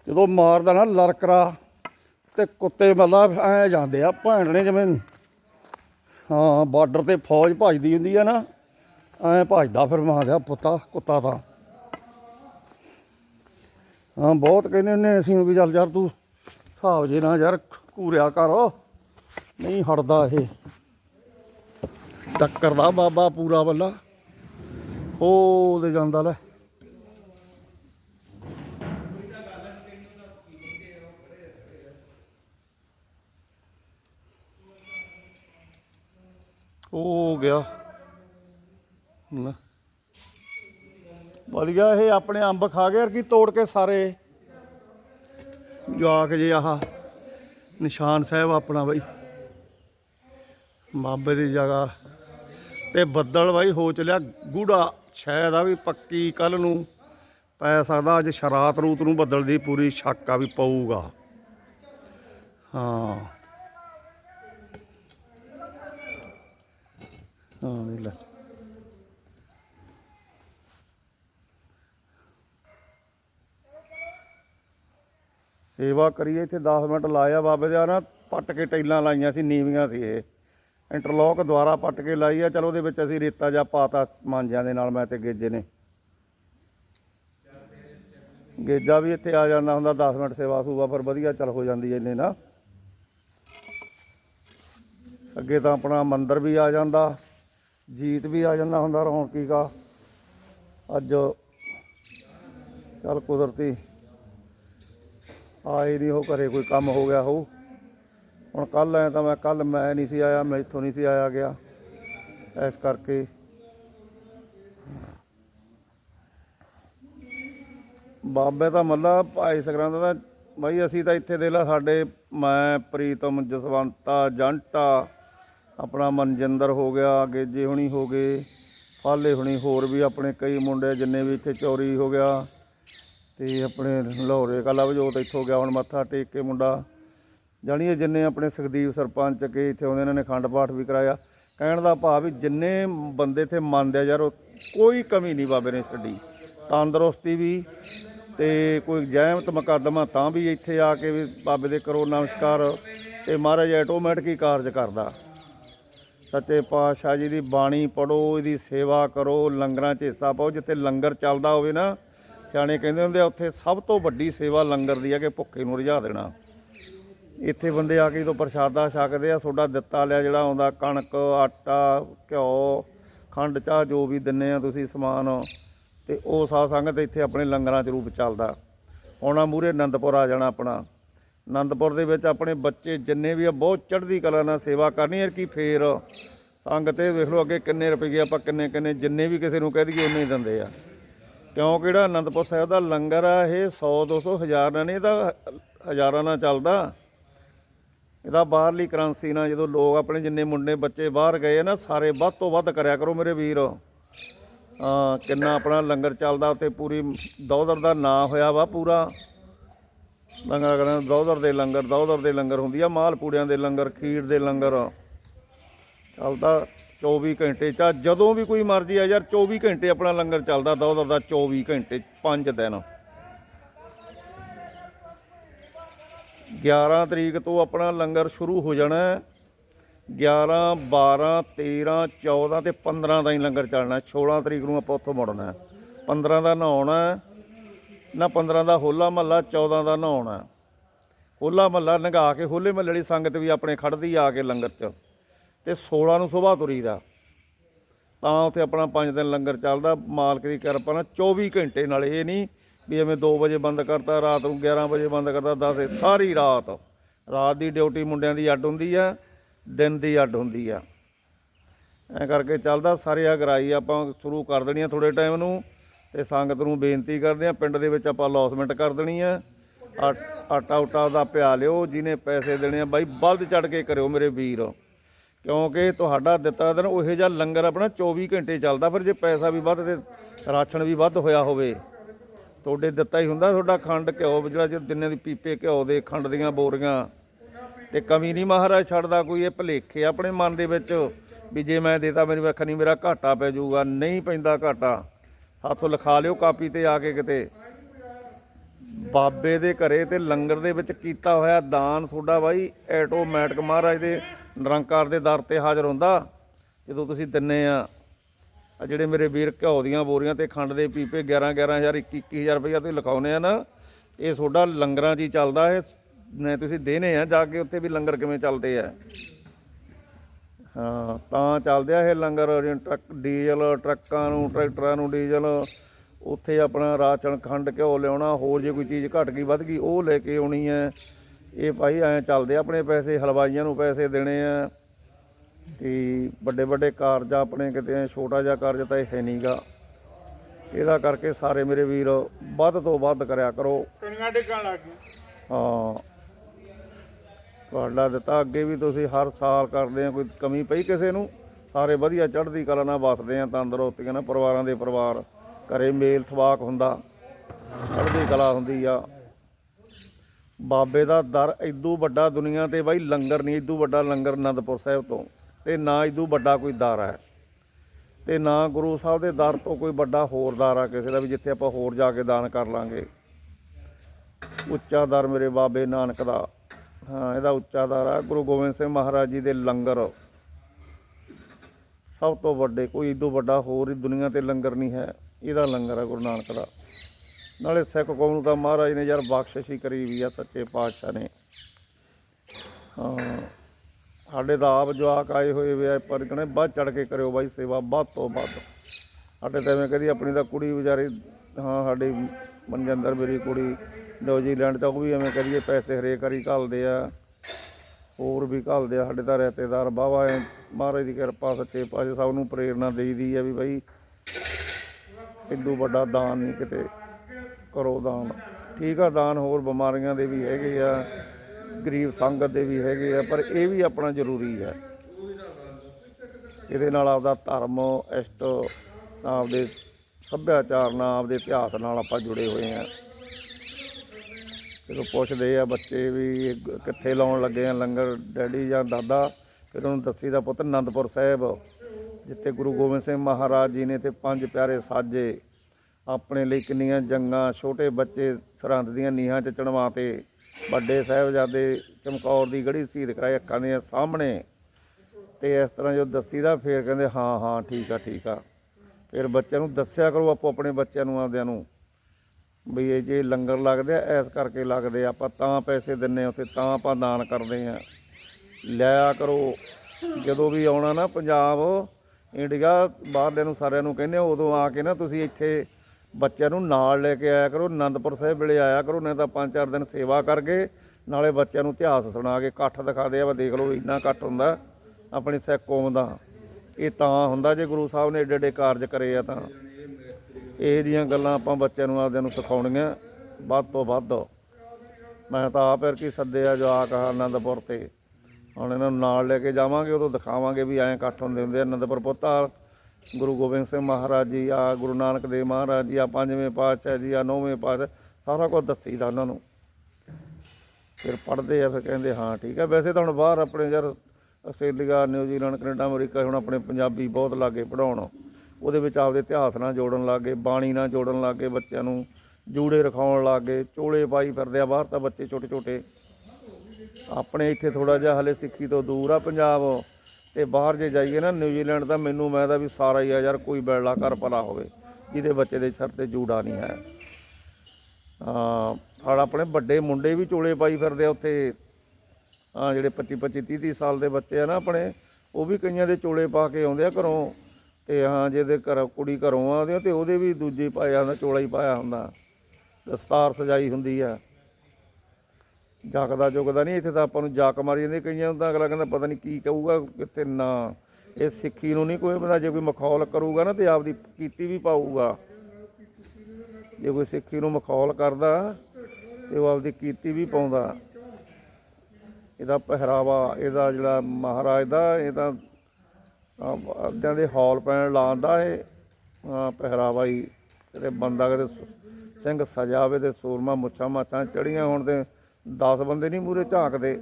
[SPEAKER 1] ਜਦੋਂ ਮਾਰਦਾ ਨਾ ਲਰਕਰਾ, ਤੇ ਕੁੱਤੇ ਮਤਲਬ ਐ ਜਾਂਦੇ ਆ ਭੈਣਣੇ ਜਿਵੇਂ, ਹਾਂ, ਬਾਰਡਰ ਤੇ ਫੌਜ ਭੱਜਦੀ ਹੁੰਦੀ ਆ ਨਾ, ਐ ਭੱਜਦਾ ਫਿਰ ਮਾਂ ਦਾ ਪੁੱਤਾ, ਕੁੱਤਾ ਤਾਂ। ਹਾਂ, ਬਹੁਤ ਕਹਿੰਦੇ ਨੇ ਅਸੀਂ ਵੀ ਚੱਲ ਯਾਰ ਤੂੰ ਹਿਸਾਬ ਜੇ ਨਾ ਯਾਰ, ਘੂਰਿਆ ਕਰੋ। ਨਹੀਂ ਹਟਦਾ ਇਹ। ਟੱਕਰ ਦਾ ਬਾਬਾ ਪੂਰਾ ਬੱਲਾ ਉਹ ਦੇ ਜਾਂਦਾ ਲੈ। ਉਹ ਹੋ ਗਿਆ। ਲੈ। ਵਧੀਆ ਇਹ ਆਪਣੇ ਅੰਬ ਖਾ ਗਏ ਕੀ ਤੋੜ ਕੇ ਸਾਰੇ। ਜਾ ਕੇ ਜੇ ਆਹ ਨਿਸ਼ਾਨ ਸਾਹਿਬ ਆਪਣਾ ਬਈ। ਬਾਬੇ ਦੀ ਜਗ੍ਹਾ। ਤੇ ਬੱਦਲ ਬਾਈ ਹੋ ਚਲਿਆ ਗੂੜਾ। ਸ਼ਾਇਦ ਆ ਵੀ ਪੱਕੀ ਕੱਲ ਨੂੰ ਪੈ ਸਕਦਾ, ਅੱਜ ਸ਼ਰਾਤ ਰੂਤ ਨੂੰ ਬੱਦਲ ਦੀ ਪੂਰੀ ਸ਼ੱਕ ਆ ਵੀ ਪਊਗਾ। ਹਾਂ। ਹਾਂ ਲੈ। ਸੇਵਾ ਕਰੀਏ, ਇੱਥੇ 10 ਮਿੰਟ ਲਾਇਆ ਬਾਬੇ ਦੇ ਆ ਨਾ ਪੱਟ ਕੇ ਟੈਲਾਂ ਲਾਈਆਂ ਸੀ, ਨੀਵੀਆਂ ਸੀ ਇਹ। ਇੰਟਰਲੋਕ ਦੁਆਰਾ ਪੱਟ ਕੇ ਲਾਈ ਆ। ਚਲੋ ਉਹਦੇ ਵਿੱਚ ਅਸੀਂ ਰੇਤਾ ਜਾਂ ਪਾਤਾ ਮਾਂਜਿਆਂ ਦੇ ਨਾਲ, ਮੈਂ ਤੇ ਗੇਜੇ ਨੇ। ਗੇਜਾ ਵੀ ਇੱਥੇ ਆ ਜਾਂਦਾ ਹੁੰਦਾ 10 ਮਿੰਟ ਸੇਵਾ ਸੂਵਾ, ਪਰ ਵਧੀਆ ਚੱਲ ਹੋ ਜਾਂਦੀ ਐ ਇੰਨੇ ਨਾ। ਅੱਗੇ ਤਾਂ ਆਪਣਾ ਮੰਦਰ ਵੀ ਆ ਜਾਂਦਾ, ਜੀਤ ਵੀ ਆ ਜਾਂਦਾ ਹੁੰਦਾ ਰੌਣਕੀ ਕਾ ਅੱਜ ਚੱਲ ਕੁਦਰਤੀ, ਆਏ ਨਹੀਂ ਉਹ ਘਰੇ ਕੋਈ ਕੰਮ ਹੋ ਗਿਆ ਹੋ ਹੁਣ ਕੱਲ ਆਇਆ ਤਾਂ ਮੈਂ ਕੱਲ ਮੈਂ ਨਹੀਂ ਸੀ ਆਇਆ, ਮੈਂ ਇੱਥੋਂ ਨਹੀਂ ਸੀ ਆਇਆ ਗਿਆ। ਇਸ ਕਰਕੇ ਬਾਬੇ ਤਾਂ ਮੱਲਾ ਭਾਈ ਸਕਰੰਦ ਦਾ ਬਾਈ ਅਸੀਂ ਤਾਂ ਇੱਥੇ ਦੇ ਲਾ ਸਾਡੇ, ਮੈਂ, ਪ੍ਰੀਤਮ, ਜਸਵੰਤਾ, ਜੰਟਾ, ਆਪਣਾ ਮਨਜਿੰਦਰ ਹੋ ਗਿਆ, ਗੇਜੇ ਹੁਣੀ ਹੋ ਗਏ ਫਾਲੇ ਹੁਣੀ ਹੋਰ ਵੀ ਆਪਣੇ ਕਈ ਮੁੰਡੇ ਜਿੰਨੇ ਵੀ ਇੱਥੇ ਚੋਰੀ ਹੋ ਗਿਆ ਤੇ ਆਪਣੇ ਲਾਹੌਰੇ ਕਲਾ ਵਜੋਤ ਇੱਥੋਂ ਗਿਆ, ਹੁਣ ਮੱਥਾ ਟੇਕ ਕੇ ਮੁੰਡਾ। ਜਾਣੀ ਇਹ ਜਿੰਨੇ ਆਪਣੇ ਸੁਖਦੀਪ ਸਰਪੰਚ ਕੇ ਇੱਥੇ ਆਉਂਦੇ ਇਹਨਾਂ ਨੇ ਖੰਡ ਪਾਠ ਵੀ ਕਰਾਇਆ। ਕਹਿਣ ਦਾ ਭਾਵ ਵੀ ਜਿੰਨੇ ਬੰਦੇ ਇੱਥੇ ਮੰਨਦੇ ਆ ਯਾਰ, ਉਹ ਕੋਈ ਕਮੀ ਨਹੀਂ ਬਾਬੇ ਨੇ ਛੱਡੀ। ਤੰਦਰੁਸਤੀ ਵੀ ਤੇ ਕੋਈ ਜਹਿਮਤ ਮੁਕੱਦਮਾ ਤਾਂ ਵੀ ਇੱਥੇ ਆ ਕੇ ਵੀ ਬਾਬੇ ਦੇ ਕਰੋ ਨਮਸਕਾਰ ਤੇ ਮਹਾਰਾਜ ਆਟੋਮੈਟਿਕ ਹੀ ਕਾਰਜ ਕਰਦਾ। ਸੱਚੇ ਪਾਤਸ਼ਾਹ ਜੀ ਦੀ ਬਾਣੀ ਪੜੋ ਇਹਦੀ ਸੇਵਾ ਕਰੋ, ਲੰਗਰਾਂ 'ਚ ਹਿੱਸਾ ਪਾਓ। ਜਿੱਥੇ ਲੰਗਰ ਚੱਲਦਾ ਹੋਵੇ ਨਾ, ਸਿਆਣੇ ਕਹਿੰਦੇ ਹੁੰਦੇ ਆ, ਉੱਥੇ ਸਭ ਤੋਂ ਵੱਡੀ ਸੇਵਾ ਲੰਗਰ ਦੀ ਆ ਕਿ ਭੁੱਖੇ ਨੂੰ ਰੁਝਾ ਦੇਣਾ। ਇੱਥੇ ਬੰਦੇ ਆ ਕੇ ਜਦੋਂ ਪ੍ਰਸ਼ਾਦਾ ਛਕਦੇ ਆ ਤੁਹਾਡਾ ਦਿੱਤਾ ਲਿਆ ਜਿਹੜਾ ਆਉਂਦਾ, ਕਣਕ, ਆਟਾ, ਘਿਓ, ਖੰਡ, ਚਾਹ ਜੋ ਵੀ ਦਿੰਨੇ ਆ ਤੁਸੀਂ ਸਮਾਨ, ਤੇ ਉਹ ਸਾਧ ਸੰਗਤ ਇੱਥੇ ਆਪਣੇ ਲੰਗਰਾਂ 'ਚ ਰੂਪ ਚੱਲਦਾ। ਆਉਣਾ ਆ ਮੂਰੇ ਆਨੰਦਪੁਰ ਆ ਜਾਣਾ ਆਪਣਾ। ਆਨੰਦਪੁਰ ਦੇ ਵਿੱਚ ਆਪਣੇ ਬੱਚੇ ਜਿੰਨੇ ਵੀ ਆ, ਬਹੁਤ ਚੜ੍ਹਦੀ ਕਲਾ ਨਾਲ ਸੇਵਾ ਕਰਨੀ ਹੈ ਕਿ ਫੇਰ? ਸੰਗਤ ਇਹ ਵੇਖ ਲਓ ਅੱਗੇ ਕਿੰਨੇ ਰੁਪਏ ਆਪਾਂ ਕਿੰਨੇ ਕਿੰਨੇ, ਜਿੰਨੇ ਵੀ ਕਿਸੇ ਨੂੰ ਕਹਿ ਦਈਏ, ਉਨੇ ਹੀ ਦਿੰਦੇ ਆ। ਕਿਉਂ ਕਿਹੜਾ ਆਨੰਦਪੁਰ ਸਾਹਿਬ ਦਾ ਲੰਗਰ ਆ, ਇਹ 100 200 ਹਜ਼ਾਰ ਨਾਲ ਨਹੀਂ ਇਹਦਾ ਹਜ਼ਾਰਾਂ ਨਾਲ ਚੱਲਦਾ। ਇਹਦਾ ਬਾਹਰਲੀ ਕਰੰਸੀ ਨਾ ਜਦੋਂ ਲੋਕ ਆਪਣੇ ਜਿੰਨੇ ਮੁੰਡੇ ਬੱਚੇ ਬਾਹਰ ਗਏ ਨਾ, ਸਾਰੇ ਵੱਧ ਤੋਂ ਵੱਧ ਕਰਿਆ ਕਰੋ ਮੇਰੇ ਵੀਰ। ਹਾਂ, ਕਿੰਨਾ ਆਪਣਾ ਲੰਗਰ ਚੱਲਦਾ ਉੱਤੇ ਪੂਰੀ ਦੌਦਰ ਦਾ ਨਾਂ ਹੋਇਆ ਵਾ ਪੂਰਾ। ਲੰਗਰ ਕਰਨ ਦੌਦਰ ਦੇ ਲੰਗਰ ਦੌਦਰ ਦੇ ਲੰਗਰ ਹੁੰਦੀ ਆ, ਮਾਲ ਪੂੜਿਆਂ ਦੇ ਲੰਗਰ, ਖੀਰ ਦੇ ਲੰਗਰ। ਚੱਲਦਾ 24 ਘੰਟੇ ਚਾ, ਜਦੋਂ ਵੀ ਕੋਈ ਮਰਜ਼ੀ ਆ ਯਾਰ 24 ਘੰਟੇ ਆਪਣਾ ਲੰਗਰ ਚੱਲਦਾ ਦੌਦਰ ਦਾ 24 ਘੰਟੇ 5 ਦਿਨ। 11 ਤਰੀਕ ਤੋਂ ਆਪਣਾ ਲੰਗਰ ਸ਼ੁਰੂ ਹੋ ਜਾਣਾ ਹੈ। 11 12 13 14 ਤੇ 15 ਦਾ ਹੀ ਲੰਗਰ ਚੱਲਣਾ ਹੈ। 16 ਤਰੀਕ ਨੂੰ ਆਪਾਂ ਉੱਥੋਂ ਮੁੜਨਾ ਹੈ। 15 ਦਾ ਨਹਾਉਣਾ ਨਾ 15 ਦਾ ਹੋਲਾ ਮਹੱਲਾ 14 ਦਾ ਨਹਾਉਣਾ ਹੋਲਾ ਮਹੱਲਾ ਲੰਘਾ ਕੇ ਹੋਲੇ ਮਹੱਲੇ ਵਾਲੀ ਸੰਗਤ ਵੀ ਆਪਣੇ ਖੜਦੀ ਆ ਕੇ ਲੰਗਰ 'ਚ। ਤੇ 16 ਨੂੰ ਸੁਬਾਹ ਤੁਰੀਦਾ ਤਾਂ ਉੱਥੇ ਆਪਣਾ 5 ਦਿਨ ਲੰਗਰ ਚੱਲਦਾ। ਮਾਲਕ ਦੀ ਕਿਰਪਾ ਨਾਲ 24 ਘੰਟੇ ਨਾਲ ਇਹ ਨਹੀਂ ਵੀ ਜਿਵੇਂ 2 ਵਜੇ ਬੰਦ ਕਰਤਾ, ਰਾਤ ਨੂੰ 11 ਵਜੇ ਬੰਦ ਕਰਤਾ 10 ਸਾਰੀ ਰਾਤ। ਰਾਤ ਦੀ ਡਿਊਟੀ ਮੁੰਡਿਆਂ ਦੀ ਅੱਡ ਹੁੰਦੀ ਆ, ਦਿਨ ਦੀ ਅੱਡ ਹੁੰਦੀ ਆ। ਐ ਕਰਕੇ ਚੱਲਦਾ, ਸਾਰੇ ਆ ਗਰਾਈ ਆਪਾਂ ਸ਼ੁਰੂ ਕਰ ਦੇਣੀ ਆ ਥੋੜੇ ਟਾਈਮ ਨੂੰ ਤੇ ਸੰਗਤ ਨੂੰ ਬੇਨਤੀ ਕਰਦੇ ਆ, ਪਿੰਡ ਦੇ ਵਿੱਚ ਆਪਾਂ ਲੌਸਮੈਂਟ ਕਰ ਦੇਣੀ ਆ। ਆ- ਆਟਾ ਉਟਾ ਦਾ ਪਿਆ ਲਿਓ, ਜਿਹਨੇ ਪੈਸੇ ਦੇਣੇ ਆ, ਬਾਈ ਬਲਦ ਚੜ ਕੇ ਕਰਿਓ ਮੇਰੇ ਵੀਰ। ਕਿਉਂਕਿ ਤੁਹਾਡਾ ਦਿੱਤਾ ਦਿਨ, ਉਹੇ ਜਿਹਾ ਲੰਗਰ ਆਪਣਾ 24 ਘੰਟੇ ਚੱਲਦਾ, ਫਿਰ ਜੇ ਪੈਸਾ ਵੀ ਵੱਧ ਤੇ ਰਾਸ਼ਨ ਵੀ ਵੱਧ ਹੋਇਆ ਹੋਵੇ। ਤੁਹਾਡੇ ਦਿੱਤਾ ਹੀ ਹੁੰਦਾ, ਤੁਹਾਡਾ ਖੰਡ ਘਿਓ ਜਿਹੜਾ ਜੇ ਦਿਨੇ ਦੀ ਪੀਪੇ ਘਿਓ ਦੇ ਖੰਡ ਦੀਆਂ ਬੋਰੀਆਂ। ਤੇ ਕਮੀ ਨਹੀਂ ਮਹਾਰਾਜ ਛੱਡਦਾ ਕੋਈ, ਇਹ ਭਲੇਖੇ ਆਪਣੇ ਮਨ ਦੇ ਵਿੱਚ। ਵੀ ਜੇ ਮੈਂ ਦੇਤਾ ਮੈਨੂੰ ਅੱਖ ਨਹੀਂ, ਮੇਰਾ ਘਾਟਾ ਪੈ ਜਾਊਗਾ, ਨਹੀਂ ਪੈਂਦਾ ਘਾਟਾ। ਸਾਥੋਂ ਲਿਖਾ ਲਿਓ ਕਾਪੀ ਤੇ ਆ ਕੇ ਕਿਤੇ। ਬਾਬੇ ਦੇ ਘਰੇ ਤੇ ਲੰਗਰ ਦੇ ਵਿੱਚ ਕੀਤਾ ਹੋਇਆ ਦਾਨ ਤੁਹਾਡਾ ਬਾਈ ਆਟੋਮੈਟਿਕ ਮਹਾਰਾਜ ਦੇ ਨਿਰੰਕਾਰ ਦੇ ਦਰ ਤੇ ਹਾਜ਼ਰ ਹੁੰਦਾ। ਜਦੋਂ ਤੁਸੀਂ ਦਿੰਨੇ ਆ ਆ ਜਿਹੜੇ ਮੇਰੇ ਵੀਰ ਘਿਓ ਦੀਆਂ ਬੋਰੀਆਂ ਤੇ ਖੰਡ ਦੇ ਪੀਪੇ 11 11000 21000 ਰੁਪਈਆ ਤੁਸੀਂ ਲਿਖਾਉਨੇ ਆ ਨਾ, ਇਹ ਤੁਹਾਡਾ ਲੰਗਰਾਂ 'ਚ ਹੀ ਚੱਲਦਾ ਇਹ ਨੇ ਤੁਸੀਂ ਦੇਣੇ ਆ, ਜਾ ਕੇ ਉੱਥੇ ਵੀ ਲੰਗਰ ਕਿਵੇਂ ਚੱਲਦੇ ਆ। ਹਾਂ, ਤਾਂ ਚੱਲਦੇ ਆ ਇਹ ਲੰਗਰ, ਜਿਵੇਂ ਟਰੱਕ, ਡੀਜ਼ਲ, ਟਰੱਕਾਂ ਨੂੰ, ਟਰੈਕਟਰਾਂ ਨੂੰ ਡੀਜ਼ਲ, ਉੱਥੇ ਆਪਣਾ ਰਾਸ਼ਨ, ਖੰਡ, ਘਿਓ ਲਿਆਉਣਾ, ਹੋਰ ਜੇ ਕੋਈ ਚੀਜ਼ ਘਟ ਗਈ, ਵੱਧ ਗਈ, ਉਹ ਲੈ ਕੇ ਆਉਣੀ ਹੈ। ਇਹ ਭਾਈ ਐਂ ਚੱਲਦੇ ਆ, ਆਪਣੇ ਪੈਸੇ, ਹਲਵਾਈਆਂ ਨੂੰ ਪੈਸੇ ਦੇਣੇ ਆ। ਤੇ ਵੱਡੇ ਵੱਡੇ ਕਾਰਜ ਆਪਣੇ ਕਿਤੇ ਛੋਟਾ ਜਿਹਾ ਕਾਰਜ ਤਾਂ ਇਹ ਹੈ ਨਹੀਂਗਾ। ਇਹਦਾ ਕਰਕੇ ਸਾਰੇ ਮੇਰੇ ਵੀਰ ਵੱਧ ਤੋਂ ਵੱਧ ਕਰਿਆ ਕਰੋ।
[SPEAKER 3] ਕਣੀਆਂ ਡਿੱਗਣ ਲੱਗ ਗਈਆਂ।
[SPEAKER 1] ਹਾਂ। ਤੁਹਾਡਾ ਦਿੱਤਾ ਅੱਗੇ ਵੀ ਤੁਸੀਂ ਹਰ ਸਾਲ ਕਰਦੇ ਆ ਕੋਈ ਕਮੀ ਪਈ ਕਿਸੇ ਨੂੰ? ਸਾਰੇ ਵਧੀਆ ਚੜ੍ਹਦੀ ਕਲਾ ਨਾਲ ਵਸਦੇ ਆ ਤੰਦਰੁਸਤੀਆਂ ਨਾਲ ਪਰਿਵਾਰਾਂ ਦੇ ਪਰਿਵਾਰ। ਘਰੇ ਮੇਲ ਥਵਾਕ ਹੁੰਦਾ ਚੜ੍ਹਦੀ ਕਲਾ ਹੁੰਦੀ ਆ। ਬਾਬੇ ਦਾ ਦਰ ਇਦੋਂ ਵੱਡਾ ਦੁਨੀਆ ਤੇ ਬਾਈ ਲੰਗਰ ਨਹੀਂ ਇਦੋਂ ਵੱਡਾ ਲੰਗਰ ਅਨੰਦਪੁਰ ਸਾਹਿਬ ਤੋਂ। ਤੇ ਨਾ ਇਦੋਂ ਵੱਡਾ ਕੋਈ ਦਾਰਾ ਹੈ। ਤੇ ਨਾ ਗੁਰੂ ਸਾਹਿਬ ਦੇ ਦਰ ਤੋਂ ਕੋਈ ਵੱਡਾ ਹੋਰ ਦਾਰਾ ਕਿਸੇ ਦਾ ਵੀ ਜਿੱਥੇ ਆਪਾਂ ਹੋਰ ਜਾ ਕੇ ਦਾਨ ਕਰ ਲਾਂਗੇ। ਉੱਚਾ ਦਰ ਮੇਰੇ ਬਾਬੇ ਨਾਨਕ ਦਾ। ਹਾਂ, ਇਹਦਾ ਉੱਚਾ ਦਰ ਆ। ਗੁਰੂ ਗੋਬਿੰਦ ਸਿੰਘ ਮਹਾਰਾਜ ਜੀ ਦੇ ਲੰਗਰ। ਸਭ ਤੋਂ ਵੱਡੇ, ਕੋਈ ਇਦੋਂ ਵੱਡਾ ਹੋਰ ਹੀ ਦੁਨੀਆ ਤੇ ਲੰਗਰ ਨਹੀਂ ਹੈ। ਇਹਦਾ ਲੰਗਰ ਆ ਗੁਰੂ ਨਾਨਕ ਦਾ। ਨਾਲੇ ਸਿੱਖ ਕੌਮ ਨੂੰ ਤਾਂ ਮਹਾਰਾਜ ਨੇ ਯਾਰ ਬਖਸ਼ਿਸ਼ ਹੀ ਕਰੀ ਵੀ ਆ ਸੱਚੇ ਪਾਤਸ਼ਾਹ ਨੇ। ਹਾਂ। ਸਾਡੇ ਤਾਂ ਆਪ ਜਵਾਕ ਆਏ ਹੋਏ ਵੇ ਆ, ਪਰ ਕਹਣੇ ਵੱਧ ਚੜ ਕੇ ਕਰਿਓ ਬਾਈ ਸੇਵਾ ਵੱਧ ਤੋਂ ਵੱਧ। ਸਾਡੇ ਤਾਂ ਐਵੇਂ ਕਦੀ ਆਪਣੀ ਤਾਂ ਕੁੜੀ ਵਿਚਾਰੀ ਹਾਂ ਸਾਡੀ ਮਨਜਿੰਦਰ ਮੇਰੀ ਕੁੜੀ ਨਿਊਜ਼ੀਲੈਂਡ ਤੋਂ ਉਹ ਵੀ ਐਵੇਂ ਕਰੀਏ ਪੈਸੇ ਹਰੇਕ ਵਾਰੀ ਘੱਲਦੇ ਆ ਹੋਰ ਵੀ ਘੱਲਦੇ ਆ ਸਾਡੇ ਤਾਂ ਰਿਸ਼ਤੇਦਾਰ ਬਾਵਾ ਐ ਮਹਾਰਾਜ ਦੀ ਕਿਰਪਾ ਸੱਚੇ ਪਾਤਸ਼ਾਹ ਸਭ ਨੂੰ ਪ੍ਰੇਰਣਾ ਦੇਈਦੀ ਆ ਵੀ ਬਾਈ ਇਦੋਂ ਵੱਡਾ ਦਾਨ ਨਹੀਂ ਕਿਤੇ ਕਰੋ ਦਾਨ। ਠੀਕ ਆ ਦਾਨ ਹੋਰ ਬਿਮਾਰੀਆਂ ਦੇ ਵੀ ਹੈਗੇ ਆ। ਗਰੀਬ ਸੰਗਤ ਦੇ ਵੀ ਹੈਗੇ ਆ, ਪਰ ਇਹ ਵੀ ਆਪਣਾ ਜ਼ਰੂਰੀ ਹੈ। ਇਹਦੇ ਨਾਲ ਆਪਦਾ ਧਰਮ, ਇਸ਼ਟ, ਆਪਦੇ ਸੱਭਿਆਚਾਰ ਨਾਲ, ਆਪਦੇ ਇਤਿਹਾਸ ਨਾਲ ਆਪਾਂ ਜੁੜੇ ਹੋਏ ਆ। ਜਦੋਂ ਪੁੱਛਦੇ ਆ ਬੱਚੇ ਵੀ ਕਿੱਥੇ ਲਾਉਣ ਲੱਗੇ ਆ, ਲੰਗਰ, ਡੈਡੀ ਜਾਂ ਦਾਦਾ, ਫਿਰ ਉਹਨੂੰ ਦੱਸੀ ਦਾ ਪੁੱਤ ਅਨੰਦਪੁਰ ਸਾਹਿਬ, ਜਿੱਥੇ ਗੁਰੂ ਗੋਬਿੰਦ ਸਿੰਘ ਮਹਾਰਾਜ ਜੀ ਨੇ ਤੇ ਪੰਜ ਪਿਆਰੇ ਸਾਜੇ ਆਪਣੇ ਲਈ ਕਿੰਨੀਆਂ ਜੰਗਾਂ, ਛੋਟੇ ਬੱਚੇ ਸਰਹੰਦ ਦੀਆਂ ਨੀਹਾਂ 'ਚ ਚਣਵਾਤੇ ਵੱਡੇ ਸਾਹਿਬਜ਼ਾਦੇ ਚਮਕੌਰ ਦੀ ਗੜੀ ਸ਼ਹੀਦ ਕਰਾਏ ਅੱਖਾਂ ਦੇ ਸਾਹਮਣੇ। ਤੇ ਇਸ ਤਰ੍ਹਾਂ ਜੋ ਦੱਸੀਦਾ ਫੇਰ ਕਹਿੰਦੇ, ਹਾਂ ਹਾਂ, ਠੀਕ ਆ ਠੀਕ ਆ। ਫਿਰ ਬੱਚਿਆਂ ਨੂੰ ਦੱਸਿਆ ਕਰੋ ਆਪੋ ਆਪਣੇ ਬੱਚਿਆਂ ਨੂੰ, ਆਪਦਿਆਂ ਨੂੰ ਵੀ ਇਹ ਜੇ ਲੰਗਰ ਲੱਗਦੇ ਆ, ਇਸ ਕਰਕੇ ਲੱਗਦੇ ਆ, ਆਪਾਂ ਤਾਂ ਪੈਸੇ ਦਿੰਨੇ ਆ, ਉੱਥੇ ਤਾਂ ਆਪਾਂ ਦਾਨ ਕਰਦੇ ਆ। ਲਿਆ ਕਰੋ, ਜਦੋਂ ਵੀ ਆਉਣਾ ਨਾ, ਪੰਜਾਬ, ਇੰਡੀਆ ਬਾਹਰਲਿਆਂ ਨੂੰ, ਸਾਰਿਆਂ ਨੂੰ ਕਹਿੰਦੇ ਉਦੋਂ ਆ ਕੇ ਨਾ ਤੁਸੀਂ ਇੱਥੇ ਬੱਚਿਆਂ ਨੂੰ ਨਾਲ ਲੈ ਕੇ ਆਇਆ ਕਰੋ ਆਨੰਦਪੁਰ ਸਾਹਿਬ ਵੇਲੇ ਆਇਆ ਕਰੋ, ਨਹੀਂ ਤਾਂ ਪੰਜ ਚਾਰ ਦਿਨ ਸੇਵਾ ਕਰਕੇ ਨਾਲੇ ਬੱਚਿਆਂ ਨੂੰ ਇਤਿਹਾਸ ਸੁਣਾ ਕੇ ਇਕੱਠ ਦਿਖਾਦੇ ਆ, ਵਾ ਦੇਖ ਲਓ ਇੰਨਾ ਇਕੱਠ ਹੁੰਦਾ, ਆਪਣੀ ਸਿੱਖ ਕੌਮ ਦਾ। ਇਹ ਤਾਂ ਹੁੰਦਾ ਜੇ ਗੁਰੂ ਸਾਹਿਬ ਨੇ ਏਡੇ ਏਡੇ ਕਾਰਜ ਕਰੇ ਆ ਤਾਂ। ਇਹ ਦੀਆਂ ਗੱਲਾਂ ਆਪਾਂ ਬੱਚਿਆਂ ਨੂੰ, ਆਪਦਿਆਂ ਨੂੰ ਸਿਖਾਉਣੀਆਂ, ਵੱਧ ਤੋਂ ਵੱਧ। ਮੈਂ ਤਾਂ ਆਪ ਫਿਰ ਕੀ ਸੱਦਿਆ ਜੋ ਆ ਕਹਾ ਆਨੰਦਪੁਰ ਤੇ। ਹੁਣ ਇਹਨਾਂ ਨੂੰ ਨਾਲ ਲੈ ਕੇ ਜਾਵਾਂਗੇ, ਉਦੋਂ ਦਿਖਾਵਾਂਗੇ ਵੀ ਐਂ ਇਕੱਠ ਹੁੰਦੇ ਹੁੰਦੇ ਆ ਆਨੰਦਪੁਰ ਪੁੱਤਾ ਗੁਰੂ ਗੋਬਿੰਦ ਸਿੰਘ ਮਹਾਰਾਜ ਜੀ, ਆ ਗੁਰੂ ਨਾਨਕ ਦੇਵ ਮਹਾਰਾਜ ਜੀ ਆ ਪੰਜਵੇਂ ਪਾਤਸ਼ਾਹ ਜੀ, ਆ ਨੌਵੇਂ ਪਾਤਸ਼ਾਹ, ਸਾਰਾ ਕੁਝ ਦੱਸੀਦਾ ਉਹਨਾਂ ਨੂੰ। ਫਿਰ ਪੜ੍ਹਦੇ ਆ, ਫਿਰ ਕਹਿੰਦੇ, ਹਾਂ, ਠੀਕ ਆ। ਵੈਸੇ ਤਾਂ ਹੁਣ ਬਾਹਰ ਆਪਣੇ ਯਾਰ ਆਸਟ੍ਰੇਲੀਆ ਨਿਊਜ਼ੀਲੈਂਡ ਕੈਨੇਡਾ, ਅਮਰੀਕਾ, ਹੁਣ ਆਪਣੇ ਪੰਜਾਬੀ ਬਹੁਤ ਲਾਗੇ ਪੜਾਉਣ ਉਹਦੇ ਵਿੱਚ ਆਪਦੇ ਇਤਿਹਾਸ ਨਾਲ ਜੋੜਨ ਲੱਗੇ, ਬਾਣੀ ਨਾਲ ਜੋੜਨ ਲੱਗੇ ਬੱਚਿਆਂ ਨੂੰ, ਜੂੜੇ ਰਖਾਉਣ ਲੱਗੇ, ਚੋਲੇ ਪਾਈ ਫਿਰਦੇ ਆ। ਬਾਹਰ ਤਾਂ ਬੱਚੇ ਛੋਟੇ ਛੋਟੇ ਆਪਣੇ ਇੱਥੇ ਥੋੜਾ ਜਿਹਾ ਹਲੇ ਸਿੱਖੀ ਤੋਂ ਦੂਰ ਆ ਪੰਜਾਬ। ਤੇ ਬਾਹਰ ਜੇ ਜਾਈਏ ਨਾ ਨਿਊਜ਼ੀਲੈਂਡ ਤਾਂ ਮੈਨੂੰ, ਮੈਂ ਤਾਂ ਵੀ ਸਾਰਾ ਹੀ ਆ ਯਾਰ, ਕੋਈ ਬੈਲਾ ਘਰ ਭਲਾ ਹੋਵੇ। ਜਿਹਦੇ ਬੱਚੇ ਦੇ ਸਿਰ ਤੇ ਜੂੜਾ ਨਹੀਂ ਹੈ। ਹਾਂ ਫੜ ਆਪਣੇ ਵੱਡੇ ਮੁੰਡੇ ਵੀ ਚੋਲੇ ਪਾਈ ਫਿਰਦੇ ਆ ਉੱਥੇ। ਹਾਂ ਜਿਹੜੇ 25 25 30 30 ਸਾਲ ਦੇ ਬੱਚੇ ਆ ਨਾ ਆਪਣੇ, ਉਹ ਵੀ ਕਈਆਂ ਦੇ ਚੋਲੇ ਪਾ ਕੇ ਆਉਂਦੇ ਆ ਘਰੋਂ। ਤੇ ਹਾਂ, ਜਿਹਦੇ ਘਰ, ਕੁੜੀ ਘਰੋਂ ਆਉਂਦੇ ਆ ਤੇ ਉਹਦੇ ਵੀ ਦੂਜੇ ਪਾਇਆ ਹੁੰਦਾ, ਚੋਲਾ ਹੀ ਪਾਇਆ ਹੁੰਦਾ। ਦਸਤਾਰ ਸਜਾਈ ਹੁੰਦੀ ਆ। ਜਾਗਦਾ ਜੁਗਦਾ ਨਹੀਂ, ਇੱਥੇ ਤਾਂ ਆਪਾਂ ਨੂੰ ਜਾਕ ਮਾਰੀ ਜਾਂਦੇ, ਕਈਆਂ ਨੂੰ ਤਾਂ ਅਗਲਾ ਕਹਿੰਦਾ ਪਤਾ ਨਹੀਂ ਕੀ ਕਹੂਗਾ, ਕਿਤੇ ਨਾ। ਇਹ ਸਿੱਖੀ ਨੂੰ ਨਹੀਂ ਕੋਈ ਬੰਦਾ ਜੇ ਕੋਈ ਮਖੌਲ ਕਰੂਗਾ ਨਾ ਤੇ ਆਪਦੀ ਕੀਤੀ ਵੀ ਪਾਊਗਾ। ਜੇ ਕੋਈ ਸਿੱਖੀ ਨੂੰ ਮਖੌਲ ਕਰਦਾ ਤੇ ਉਹ ਆਪਦੀ ਕੀਤੀ ਵੀ ਪਾਉਂਦਾ। ਇਹਦਾ ਪਹਿਰਾਵਾ, ਇਹਦਾ ਜਿਹੜਾ ਮਹਾਰਾਜ ਦਾ ਇਹਦਾ ਅੱਧਿਆਂ ਦੇ ਹੌਲ ਪੈਣ ਲਾਉਂਦਾ ਇਹ ਪਹਿਰਾਵਾ ਹੀ। ਤੇ ਬੰਦਾ ਕਦੇ ਸਿੰਘ ਸਜਾਵੇ ਹੋਵੇ ਤੇ ਸੂਰਮਾ ਮੁੱਛਾਂ ਮਾਛਾਂ ਚੜੀਆਂ ਹੋਣ ਤੇ 10 ਬੰਦੇ ਨਹੀਂ ਮੂਰੇ ਝਾਕਦੇ।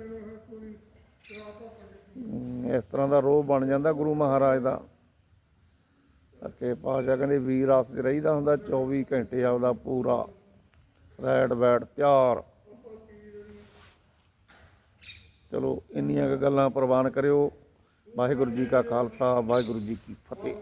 [SPEAKER 1] ਇਸ ਤਰ੍ਹਾਂ ਦਾ ਰੋਹ ਬਣ ਜਾਂਦਾ ਗੁਰੂ ਮਹਾਰਾਜ ਦਾ। ਅਤੇ ਪਾਸ਼ਾ ਕਹਿੰਦੇ ਵੀਰ ਆਸ 'ਚ ਰਹੀਦਾ ਹੁੰਦਾ 24 ਘੰਟੇ ਆਪਦਾ ਪੂਰਾ ਰੈਡ ਬੈਡ ਤਿਆਰ। ਚਲੋ ਇੰਨੀਆਂ ਕੁ ਗੱਲਾਂ ਪ੍ਰਵਾਨ ਕਰਿਓ। ਵਾਹਿਗੁਰੂ ਜੀ ਕਾ ਖਾਲਸਾ, ਵਾਹਿਗੁਰੂ ਜੀ ਕੀ ਫਤਿਹ।